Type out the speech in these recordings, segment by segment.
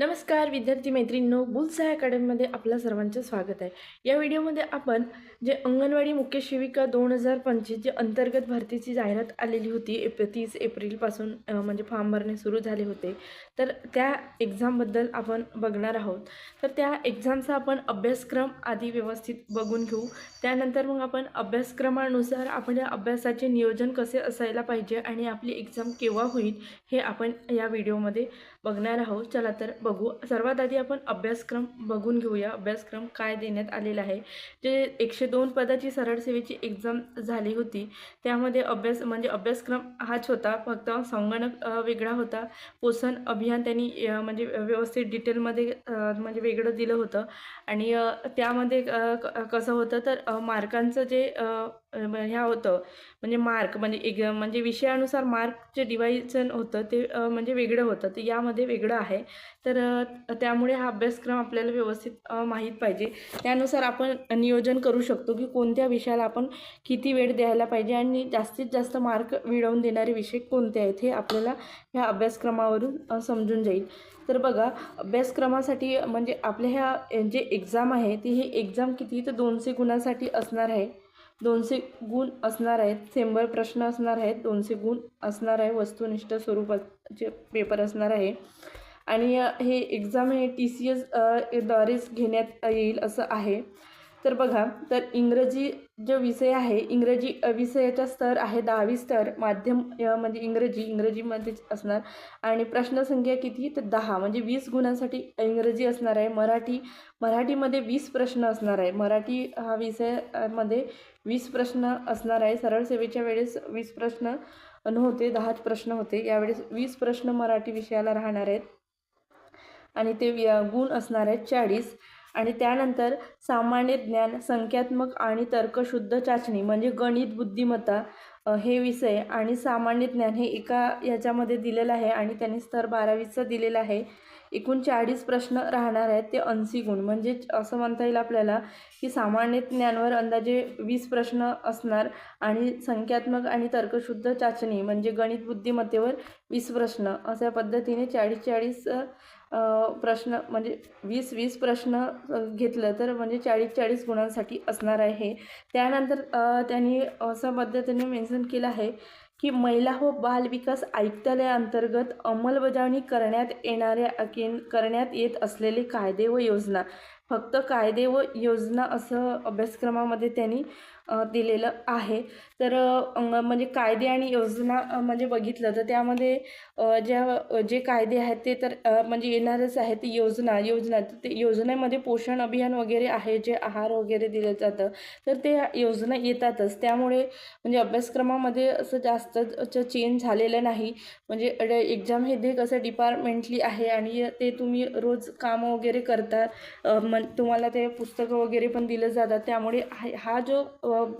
नमस्कार विद्यार्थी मैत्रिणींनो. बुलसाय अकॅडमीमध्ये आपल्या सर्वांचं स्वागत आहे. या व्हिडिओमध्ये आपण जे अंगणवाडी मुख्य शिविका दोन हजार पंचवीस जे अंतर्गत भरतीची जाहिरात आलेली होती एप तीस एप्रिलपासून म्हणजे फॉर्म भरणे सुरू झाले होते. तर त्या एक्झामबद्दल आपण बघणार आहोत. तर त्या एक्झामचा आपण अभ्यासक्रम आधी व्यवस्थित बघून घेऊ. त्यानंतर मग आपण अभ्यासक्रमानुसार आपल्या अभ्यासाचे नियोजन कसे असायला पाहिजे आणि आपली एक्झाम केव्हा होईल हे आपण या व्हिडिओमध्ये बघणार आहोत. चला तर बघू. सर्वात आधी आपण अभ्यासक्रम बघून घेऊया. अभ्यासक्रम काय देण्यात आलेला आहे? जे एकशे दोन पदाची सरळ सेवेची एक्झाम झाली होती. त्यामध्ये अभ्यास म्हणजे अभ्यासक्रम हाच होता. फक्त संगणक वेगळा होता. पोषण अभियान त्यांनी म्हणजे व्यवस्थित डिटेलमध्ये म्हणजे वेगळं दिलं होतं. आणि त्यामध्ये क- कसं होतं तर मार्कांचं जे ह्या होतं. म्हणजे मार्क म्हणजे एक म्हणजे विषयानुसार मार्क जे डिवायजन होतं ते म्हणजे वेगळं होतं. तर यामध्ये वेगळं आहे. तर त्यामुळे हा अभ्यासक्रम आपल्याला व्यवस्थित माहीत पाहिजे. त्यानुसार आपण नियोजन करू शकतो की कोणत्या विषयाला आपण किती वेळ द्यायला पाहिजे आणि जास्तीत जास्त मार्क मिळवून देणारे विषय कोणते आहेत हे आपल्याला ह्या अभ्यासक्रमावरून समजून जाईल. तर बघा अभ्यासक्रमासाठी म्हणजे आपल्या ह्या जे एक्झाम आहे ती ही एक्झाम किती तर दोनशे गुणांसाठी असणार आहे. दोनशे गुण असणार आहेत. शंभर प्रश्न असणार आहेत. दोनशे गुण असणार आहे. वस्तुनिष्ठ स्वरूपाचे पेपर असणार आहे. आणि हे एक्झाम हे टी सी एस द्वारेच घेण्यात येईल असं आहे. तर बघा तर इंग्रजी जो विषय आहे इंग्रजी विषयाचा स्तर आहे दहावी स्तर माध्यम म्हणजे इंग्रजी इंग्रजीमध्येच असणार. आणि प्रश्नसंख्या किती? तर दहा म्हणजे वीस गुणांसाठी इंग्रजी असणार आहे. मराठी मराठीमध्ये वीस प्रश्न असणार आहे. मराठी हा विषयामध्ये वीस प्रश्न असणार आहे. सरळ सेवेच्या वेळेस वीस प्रश्न नव्हते दहाच प्रश्न होते. यावेळेस वीस प्रश्न मराठी विषयाला राहणार आहेत. आणि ते गुण असणार आहेत चाळीस. आणि त्यानंतर सामान्य ज्ञान संख्यात्मक आणि तर्कशुद्ध चाचणी म्हणजे गणित बुद्धिमत्ता हे विषय आणि सामान्य ज्ञान हे एका याच्यामध्ये दिलेलं आहे आणि त्यांनी स्तर बारावीचं दिलेलं आहे. एकूण चाळीस प्रश्न राहणार आहेत ते ऐंशी गुण म्हणजे असं म्हणता येईल आपल्याला की सामान्य ज्ञानवर अंदाजे वीस प्रश्न असणार आणि संख्यात्मक आणि तर्कशुद्ध चाचणी म्हणजे गणित बुद्धिमत्तेवर वीस प्रश्न अशा पद्धतीने चाळीस चाळीस प्रश्न म्हणजे वीस वीस प्रश्न घेतलं तर म्हणजे चाळीस चाळीस गुणांसाठी असणार आहे. त्यानंतर त्यांनी असं पद्धतीने मेन्शन केलं आहे की महिला व बाल विकास आयुक्तालयाअंतर्गत अंमलबजावणी करण्यात येणाऱ्या करण्यात येत असलेले कायदे व योजना. फक्त कायदे व योजना असं अभ्यासक्रमामध्ये त्यांनी दिलेलं आहे. तर म्हणजे कायदे आणि योजना म्हणजे बघितलं तर त्यामध्ये ज्या जे कायदे आहेत ते तर म्हणजे येणारच आहे योजना. योजना तर ते योजनेमध्ये पोषण अभियान वगैरे आहे जे आहार वगैरे दिलं जातं. तर ते योजना येतातच. त्यामुळे म्हणजे अभ्यासक्रमामध्ये असं जास्त चेंज झालेलं नाही. म्हणजे एक्झाम हे दे कसं डिपार्टमेंटली आहे आणि ते तुम्ही रोज कामं वगैरे करता मग तुम्हाला ते पुस्तकं वगैरे पण दिलं जातात. त्यामुळे हा- हा जो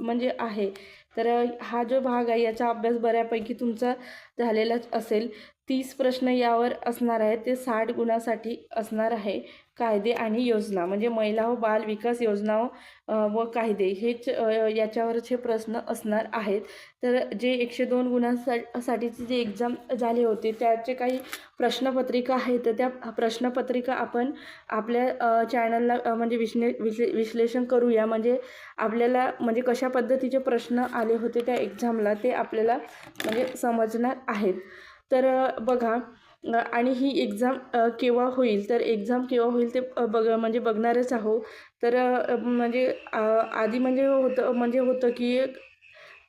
म्हणजे आहे. तर हा जो भाग आहे याचा अभ्यास बऱ्यापैकी तुमचा झालेलाच असेल. तीस प्रश्न यावर असणार आहे ते साठ गुणासाठी असणार आहे. कायदे आणि योजना म्हणजे महिला व बाल विकास योजना व कायदे हेच याच्यावरचे याच्यावरच हे प्रश्न असणार आहेत. तर जे एकशे दोन गुणांसा साठीचे जे एक्झाम झाले होते त्याचे काही प्रश्नपत्रिका आहेत. तर त्या प्रश्नपत्रिका आपण आपल्या चॅनलला म्हणजे विश्ले विश्ले विश्लेषण करूया. म्हणजे आपल्याला म्हणजे कशा पद्धतीचे प्रश्न आले होते त्या एक्झामला ते आपल्याला म्हणजे समजणार आहेत. तर बघा आणि ही एक्झाम केव्हा होईल? तर एक्झाम केव्हा होईल ते बघ म्हणजे बघणारच आहो. तर म्हणजे आधी म्हणजे होतं म्हणजे होतं की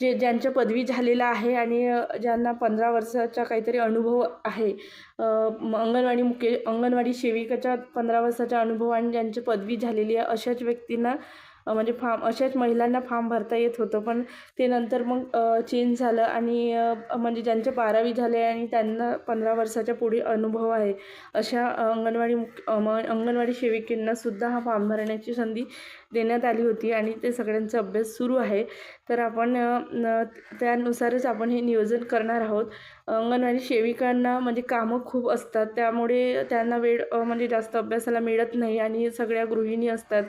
जे ज्यांच्या पदवी झालेला आहे आणि ज्यांना पंधरा वर्षाचा काहीतरी अनुभव आहे अंगणवाडी मुख्य अंगणवाडी सेविकाच्या पंधरा वर्षाचा अनुभव आणि ज्यांची पदवी झालेली आहे अशाच व्यक्तींना म्हणजे फार्म अशाच महिलांना फॉर्म भरता येत होतं. पण ते नंतर मग चेंज झालं आणि म्हणजे ज्यांचे बारावी झाले आणि त्यांना पंधरा वर्षाच्या पुढे अनुभव आहे अशा अंगणवाडी म- अंगणवाडी सेविकेंनासुद्धा हा फॉर्म भरण्याची संधी देण्यात आली होती आणि ते सगळ्यांचा अभ्यास सुरू आहे. तर आपण न- त्यानुसारच आपण हे नियोजन करणार आहोत. अंगणवाडी सेविकांना म्हणजे कामं खूप असतात त्यामुळे त्यांना वेळ म्हणजे जास्त अभ्यासाला मिळत नाही आणि सगळ्या गृहिणी असतात.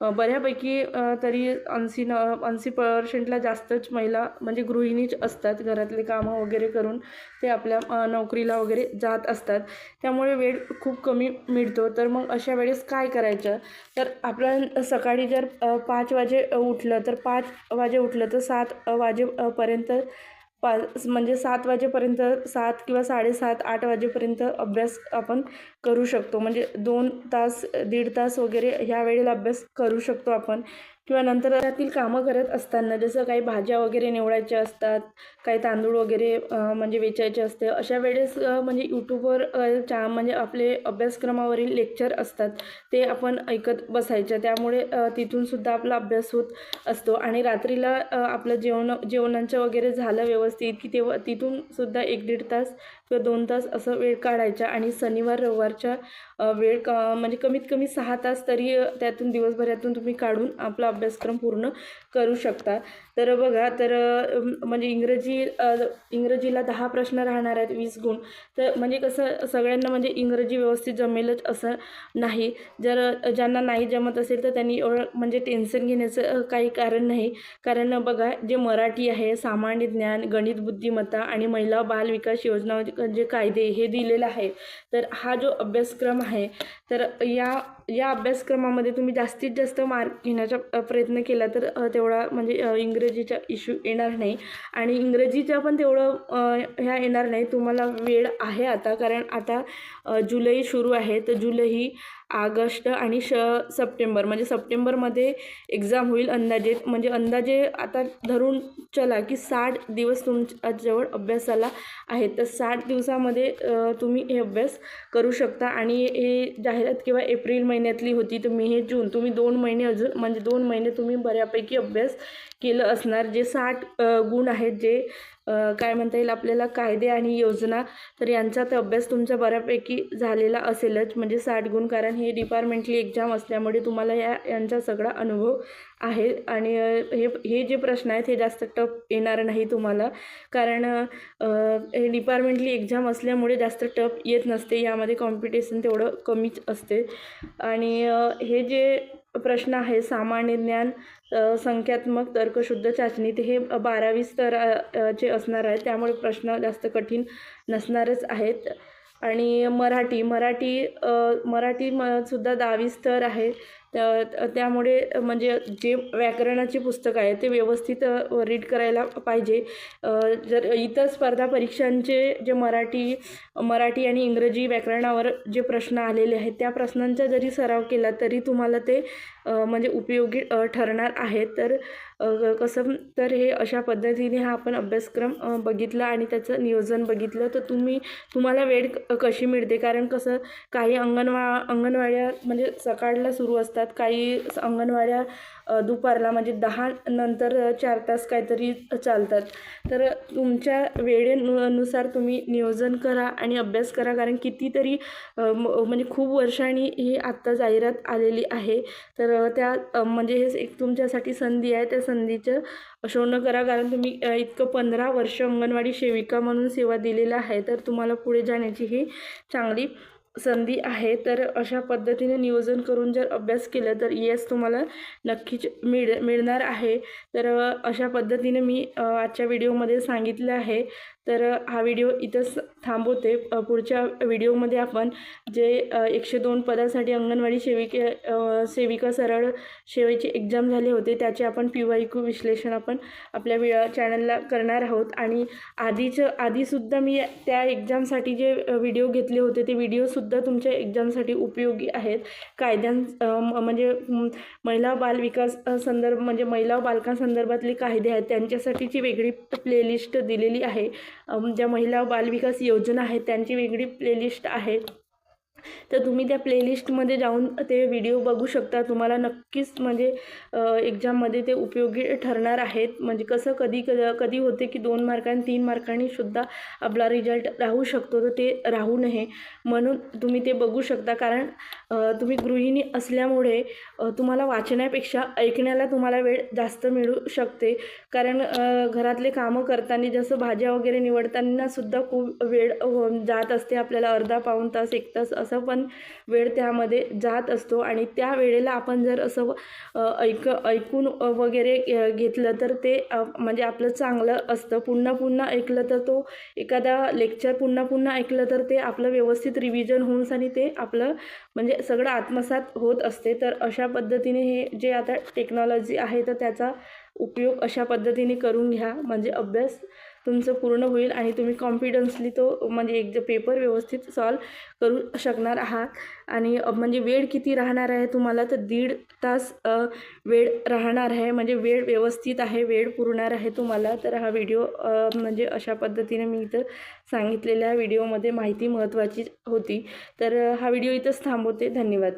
बऱ्यापैकी तरी ऐंशी न ऐंशी पर्सेंटला जास्तच महिला म्हणजे गृहिणीच असतात घरातले कामं वगैरे करून ते आपल्या नोकरीला वगैरे जात असतात. त्यामुळे वेळ खूप कमी मिळतो. तर मग अशा वेळेस काय करायचं? तर आपण सकाळी जर पाच वाजे उठलं तर पाच वाजे उठलं तर सात वाजेपर्यंत पाच म्हणजे सात वाजेपर्यंत सात किंवा साडेसात आठ वाजेपर्यंत अभ्यास आपण करू शकतो. म्हणजे दोन तास दीड तास वगैरे ह्या वेळेला अभ्यास करू शकतो आपण. किंवा नंतर त्यातील कामं करत असताना जसं काही भाज्या वगैरे निवडायच्या असतात काही तांदूळ वगैरे म्हणजे वेचायचे असते अशा वेळेस म्हणजे यूट्यूबवर चा म्हणजे आपले अभ्यासक्रमावरील लेक्चर असतात ते आपण ऐकत बसायचं. त्यामुळे तिथूनसुद्धा आपला अभ्यास होत असतो. आणि रात्रीला आपलं जेवण जेवणाचं वगैरे झालं व्यवस्थित की तेव्हा तिथूनसुद्धा एक दीड तास किंवा दोन तास असं वेळ काढायचा आणि शनिवार रविवारच्या वेळ क म्हणजे कमीत कमी सहा तास तरी त्यातून दिवसभरातून तुम्ही काढून आपला अभ्यासक्रम पूर्ण करू शकता. तर बघा तर म्हणजे इंग्रजी इंग्रजीला दहा प्रश्न राहणार आहेत वीस गुण. तर म्हणजे कसं सगळ्यांना म्हणजे इंग्रजी व्यवस्थित जमेलच असं नाही. जर ज्यांना नाही जमत असेल तर त्यांनी एवढं म्हणजे टेन्शन घेण्याचं काही कारण नाही. कारण बघा जे मराठी आहे सामान्य ज्ञान गणित बुद्धिमत्ता आणि महिला बाल विकास योजना जे कायदे हे दिलेलं आहे तर हा जो अभ्यासक्रम आहे तर या या अभ्यासक्रमामध्ये तुम्ही जास्तीत जास्त मार्क घेण्याचा प्रयत्न केला तर तेवढा म्हणजे इंग्रजीचा इश्यू येणार नाही. आणि इंग्रजीचा पण तेवढं ह्या येणार नाही. तुम्हाला वेळ आहे आता कारण आता जुलै सुरू आहे. तर जुलै ही ऑगस्ट आणि श सप्टेंबर म्हणजे सप्टेंबरमध्ये एक्झाम होईल अंदाजे म्हणजे अंदाजे आता धरून चला की साठ दिवस तुमच्याजवळ अभ्यासाला आहेत. तर साठ दिवसामध्ये तुम्ही हे अभ्यास करू शकता. आणि हे जाहिरात किंवा एप्रिल महिन्यातली होती तर मे हे जून तुम्ही दोन महिने अजून म्हणजे दोन महिने तुम्ही बऱ्यापैकी अभ्यास केलं असणार. जे साठ गुण आहेत जे काय म्हणता येईल आपल्याला कायदे आणि योजना तर यांचा तर अभ्यास तुमचा बऱ्यापैकी झालेला असेलच. म्हणजे साठ गुण कारण हे डिपार्टमेंटली एक्झाम असल्यामुळे तुम्हाला या यांचा सगळा अनुभव आहे. आणि हे हे जे प्रश्न आहेत हे जास्त टफ येणार नाही तुम्हाला. कारण हे डिपार्टमेंटली एक्झाम असल्यामुळे जास्त टफ येत नसते. यामध्ये कॉम्पिटिशन तेवढं कमीच असते. आणि हे जे प्रश्न आहे. सामान्य ज्ञान संख्यात्मक तर्कशुद्ध चाचणी ते हे बारावी स्तराचे असणार आहे त्यामुळे प्रश्न जास्त कठीण नसणारच आहेत. आणि मराठी मराठी मराठी म सुद्धा दहावी स्तर आहे. तर त्यामुळे म्हणजे जे व्याकरणाची पुस्तकं आहे ते व्यवस्थित रीड करायला पाहिजे. जर इतर स्पर्धा परीक्षांचे जे मराठी मराठी आणि इंग्रजी व्याकरणावर जे प्रश्न आलेले आहेत त्या प्रश्नांचा जरी सराव केला तरी तुम्हाला ते म्हणजे उपयोगी ठरणार आहेत. तर कसं तर हे अशा पद्धतीने हा आपण अभ्यासक्रम बघितला आणि त्याचं नियोजन बघितलं. तर तुम्ही तुम्हाला वेळ कशी मिळते? कारण कसं काही अंगणवा अंगणवाड्या म्हणजे सकाळला सुरू असतात. काही अंगणवाड्या दुपारला म्हणजे दहा नंतर चार तास काहीतरी चालतात. तर तुमच्या वेळेनुसार तुम्ही नियोजन करा आणि अभ्यास करा. कारण कितीतरी म- म्हणजे खूप वर्षांनी ही आत्ता जाहिरात आलेली आहे. तर त्या म्हणजे हे एक तुमच्यासाठी संधी आहे. त्या संधीचं शोधणं करा. कारण तुम्ही इतकं पंधरा वर्ष अंगणवाडी सेविका म्हणून सेवा दिलेला आहे तर तुम्हाला पुढे जाण्याची ही चांगली संधी आहे तर अशा पद्धतीने नियोजन करून जर अभ्यास केला तर येस तुम्हाला नक्कीच मिळ मिळणार आहे. तर अशा पद्धतीने मी आजच्या व्हिडिओमध्ये सांगितलं आहे. तर हा व्हिडिओ इथंच थांबवते. पुढच्या व्हिडिओमध्ये आपण जे एकशे दोन पदासाठी अंगणवाडी सेविके सेविका सरळ सेवेची एक्झाम झाले होते त्याचे आपण पी वाय क्यू विश्लेषण आपण आपल्या वि चॅनलला करणार आहोत. आणि आधीचं आधीसुद्धा मी त्या एक्झामसाठी जे व्हिडिओ घेतले होते ते व्हिडिओसुद्धा सुद्धा तुमच्या एक्झामसाठी उपयोगी आहेत. कायद्यां म- म्हणजे महिला बाल विकास संदर्भ म्हणजे महिला बालकांसंदर्भातले कायदे आहेत. त्यांच्यासाठीची वेगळी प्लेलिस्ट दिलेली आहे. ज्या महिला बालविकास योजना आहेत त्यांची वेगळी प्लेलिस्ट आहे. तर तुम्ही त्या प्लेलिस्टमध्ये जाऊन ते व्हिडिओ बघू शकता. तुम्हाला नक्कीच म्हणजे एक्झाममध्ये ते उपयोगी ठरणार आहेत. म्हणजे कसं कधी क कधी होते की दोन मार्कांनी तीन मार्कांनीसुद्धा आपला रिझल्ट राहू शकतो. तर ते राहू नये. म्हणून तुम्ही ते बघू शकता. कारण तुम्ही गृहिणी असल्यामुळे तुम्हाला वाचण्यापेक्षा ऐकण्याला तुम्हाला वेळ जास्त मिळू शकते. कारण घरातले कामं करताना जसं भाज्या वगैरे निवडताना सुद्धा खूप वेळ हो, जात असते. आपल्याला अर्धा पाऊण तास एक तास असं पण वेळ त्यामध्ये जात असतो. आणि त्या वेळेला आपण जर असं ऐक ऐकून वगैरे घेतलं तर ते म्हणजे आपलं चांगलं असतं. पुन्हा पुन्हा ऐकलं तर तो एखादा लेक्चर पुन्हा पुन्हा ऐकलं तर ते आपलं व्यवस्थित रिव्हिजन होऊन आणि ते आपलं म्हणजे सगळं आत्मसात होत असते तर अशा पद्धतीने हे जे आता टेक्नॉलॉजी आहे तर त्याचा उपयोग अशा पद्धतीने करून घ्या. म्हणजे अभ्यास तुमचं पूर्ण होईल आणि तुम्ही कॉन्फिडन्सली तो म्हणजे एक पेपर व्यवस्थित सॉल्व करू शकणार आहात. आणि म्हणजे वेळ किती राहणार आहे तुम्हाला? तर दीड तास वेळ राहणार आहे. म्हणजे वेळ व्यवस्थित आहे वेळ पुरणार आहे तुम्हाला. तर हा व्हिडिओ म्हणजे अशा पद्धतीने मी इथं सांगितलेल्या व्हिडिओमध्ये माहिती महत्त्वाची होती. तर हा व्हिडिओ इथंच थांबवते. धन्यवाद.